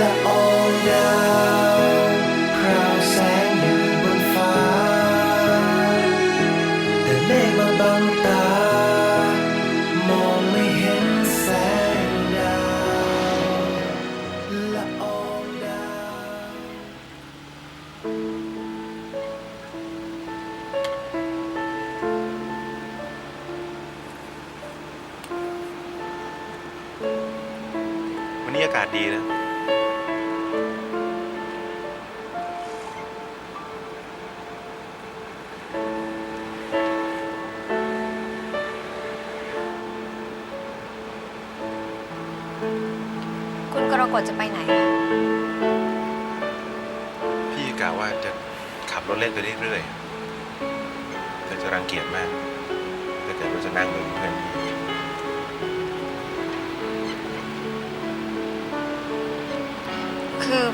ละอองดาวพราวแสงอยู่บนฟ้า แต่เมฆมาบังตา มองไม่เห็นแสงดาวละอองดาววันนี้อากาศดีนะ ขับรถเล่นไปเรื่อยๆเธอจะรังเกียจมากถ้าเกิดว่าจะนั่งดูเพื่อนพี่คือ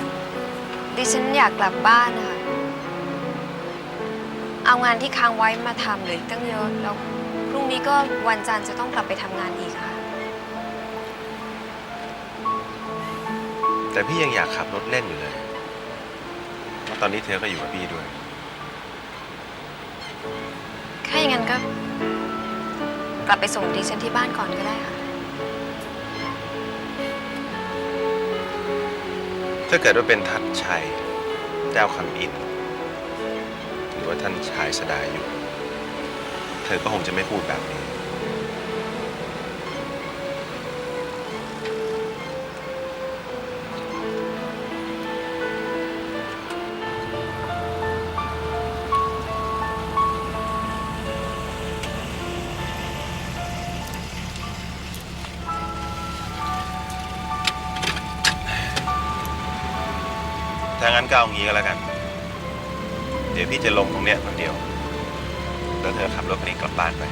ดิฉันอยากกลับบ้านนะคะเอางานที่ค้างไว้มาทำเหลืออกตั้งเยอะแล้วพรุ่งนี้ก็วันจันทร์จะต้องกลับไปทำงานอีกค่ะ แต่พี่ยังอยากขับรถเล่นอยู่เลยเพราะตอนนี้เธอก็อยู่กับพี่ด้วย ถ้าอย่างนั้นก็ กลับไปส่งดิฉันที่บ้านก่อนก็ได้ค่ะ ถ้าเกิดว่าเป็นทัดชัยเจ้าคำอิน หรือว่าท่านชายสดาอยู่เธอก็คงจะไม่พูดแบบนี้ นก็เอางี้ก็แล้วกัน เดี๋ยวพี่จะลงตรงเนี้ยคนเดียว แล้วเธอขับรถคันนี้กลับบ้านไป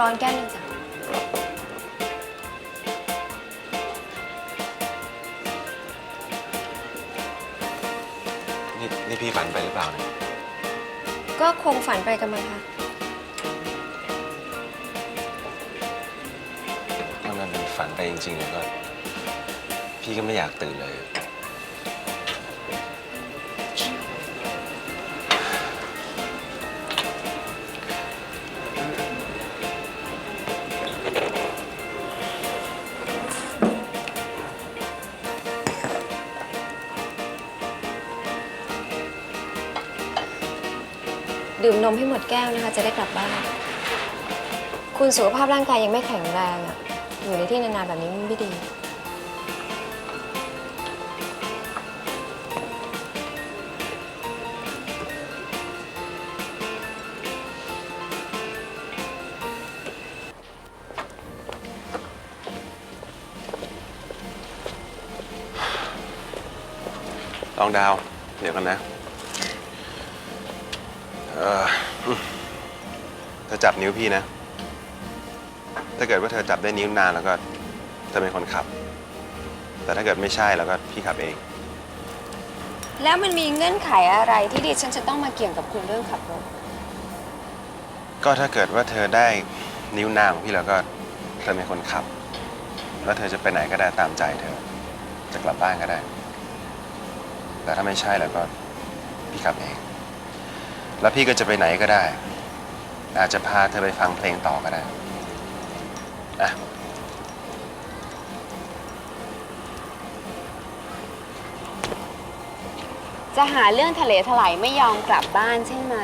ร้อนแก้วหนึงจ้ะ นี่นี่พี่ฝันไปหรือเปล่าเนี่ยก็คงฝันไปกันมั้งคะ ถ้ามันฝันไปจริงๆแล้วก็ พี่ก็ไม่อยากตื่นเลย ดื่มนมให้หมดแก้วนะคะ จะได้กลับบ้าน คุณสุขภาพร่างกายยังไม่แข็งแรงอะอยู่ในที่นานๆแบบนี้มันไม่ดี ลองดาว เดี๋ยวกันนะ เอออืมเธอจับนิ้วพี่นะ ถ้าเกิดว่าเธอจับได้นิ้วนานแล้วก็เธอเป็นคนขับ แต่ถ้าเกิดไม่ใช่แล้วก็พี่ขับเอง แล้วมันมีเงื่อนไขอะไรที่ดิฉันจะต้องมาเกี่ยงกับคุณเรื่องขับรถ ก็ถ้าเกิดว่าเธอได้นิ้วนางของพี่แล้วก็เธอเป็นคนขับ แล้วเธอจะไปไหนก็ได้ตามใจเธอ จะกลับบ้านก็ได้ แต่ถ้าไม่ใช่แล้วก็พี่ขับเอง แล้วพี่ก็จะไปไหนก็ได้ อาจจะพาเธอไปฟังเพลงต่อก็ได้อะจะหาเรื่องทะเลถลายไม่ยอมกลับบ้านใช่ไหม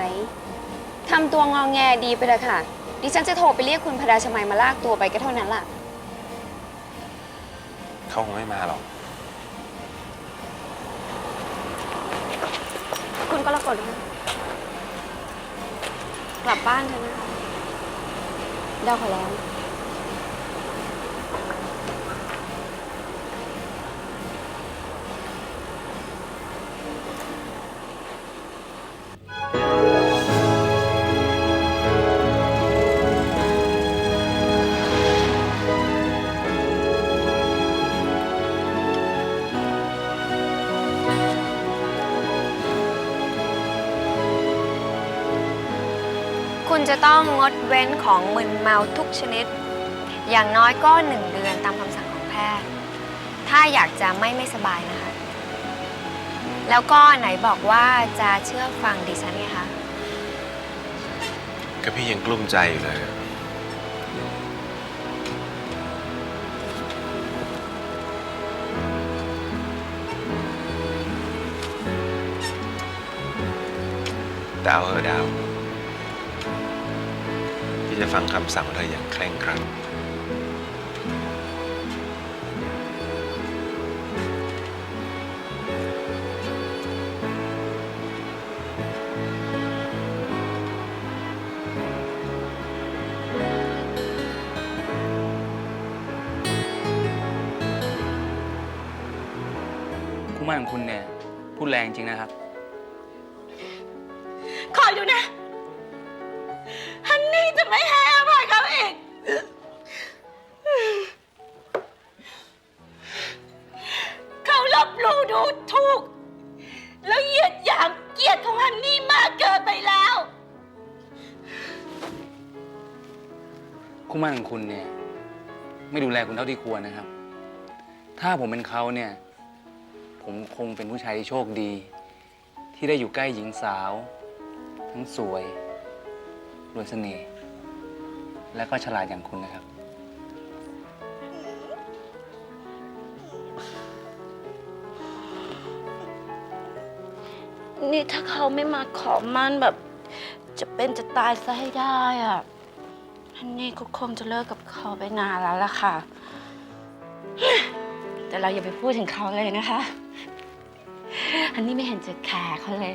ทำตัวงองแงดีไปเลยค่ะ ดิฉันจะโทรไปเรียกคุณพระราชมัยมาลากตัวไปก็เท่านั้นล่ะ เขาคงไม่มาหรอก คุณก็ละกดนะ กลับบ้านเถอะนะเดาขอแล้ว คุณจะต้องงดเว้นของมึนเมาทุกชนิด อย่างน้อยก็หนึ่งเดือนตามคำสั่งของแพทย์ ถ้าอยากจะไม่ไม่สบายนะคะ แล้วก็ไหนบอกว่าจะเชื่อฟังดิฉันไงคะ ก็พี่ยังกลุ้มใจอยู่เลยดาวเออดาว พี่จะฟังคำสั่งของเธออย่างเคร่งครัดคู่หมั่นของคุณเนี่ยพูดแรงจริงนะครับ ดูถูก แล้วเหยียดหยามเกียรติของฮันนี่มากเกินไปแล้ว คู่หมั่นของคุณเนี่ย ไม่ดูแลคุณเท่าที่ควรนะครับ ถ้าผมเป็นเขาเนี่ย ผมคงเป็นผู้ชายที่โชคดี ที่ได้อยู่ใกล้หญิงสาว ทั้งสวยรวยเสน่ห์และก็ฉลาดอย่างคุณนะครับ นี่ถ้าเขาไม่มาขอมั่นแบบ จะเป็นจะตายซะให้ได้อะฮันนี่ก็คงจะเลิกกับเขาไปนานแล้วล่ะค่ะ แต่เราอย่าไปพูดถึงเขาเลยนะคะฮันนี่ไม่เห็นจะแคร์เขาเลย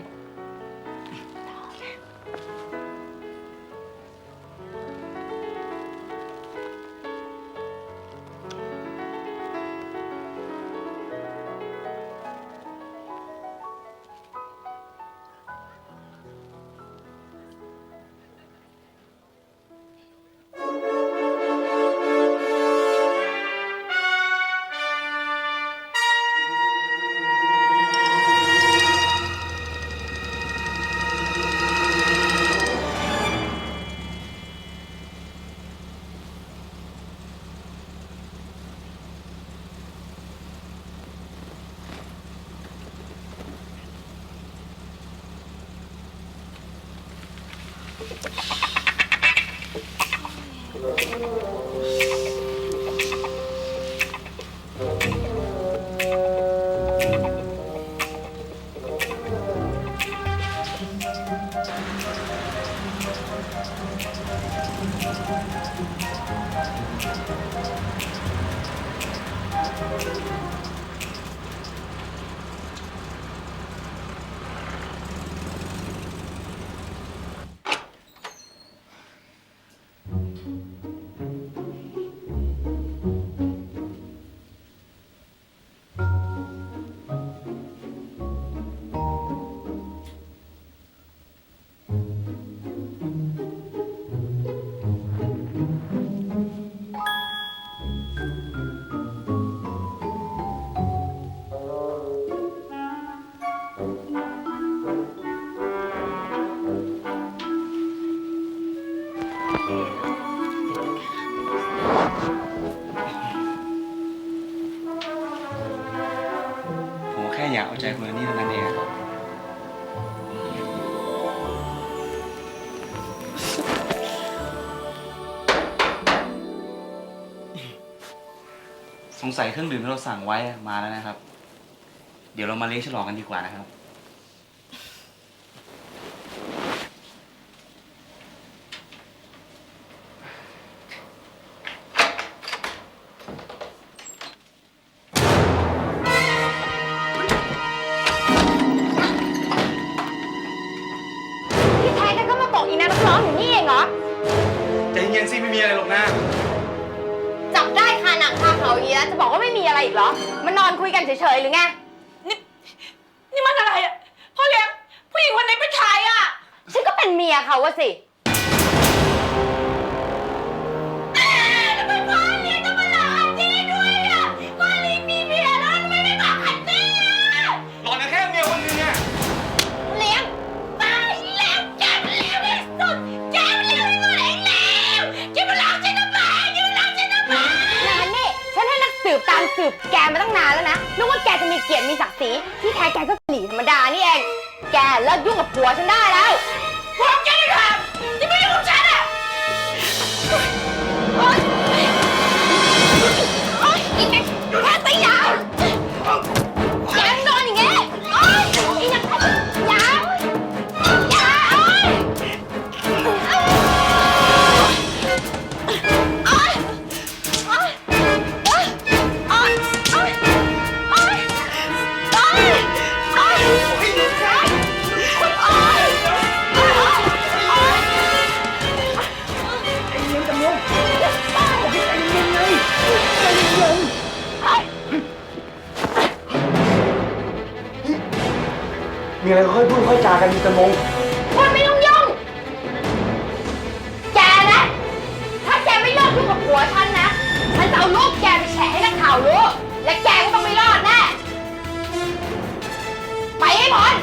สงสัยเครื่องดื่มที่เราสั่งไว้มาแล้วนะครับ เดี๋ยวเรามาเลี้ยงฉลองกันดีกว่านะครับ เขาอย่างนี้แล้วจะบอกว่าไม่มีอะไรอีกเหรอ มันนอนคุยกันเฉยๆหรือไง นี่นี่มันอะไรอะพ่อเลี้ยงผู้หญิงคนนี้เป็นใครอะฉันก็เป็นเมียเขาอะสิ สืบแกมาตั้งนานแล้วนะ นึกว่าแกจะมีเกียรติมีศักดิ์ศรีที่แท้แกก็หลีธรรมดานี่เอง แกเลิกยุ่งกับผัวฉันได้แล้วพวแกไม่ทำที่ไม่ยุ่งกับฉันอะ มีอะไรค่อยพูดค่อยจากันมีตะมงคนไม่ต้องยุ่งแกนะ ถ้าแกไม่เลิกยุ่งกับผัวฉันนะ ฉันจะเอาลูกแกไปแฉให้นักข่าวรู้ และแกก็ต้องไม่รอดแน่ ไปให้พ้น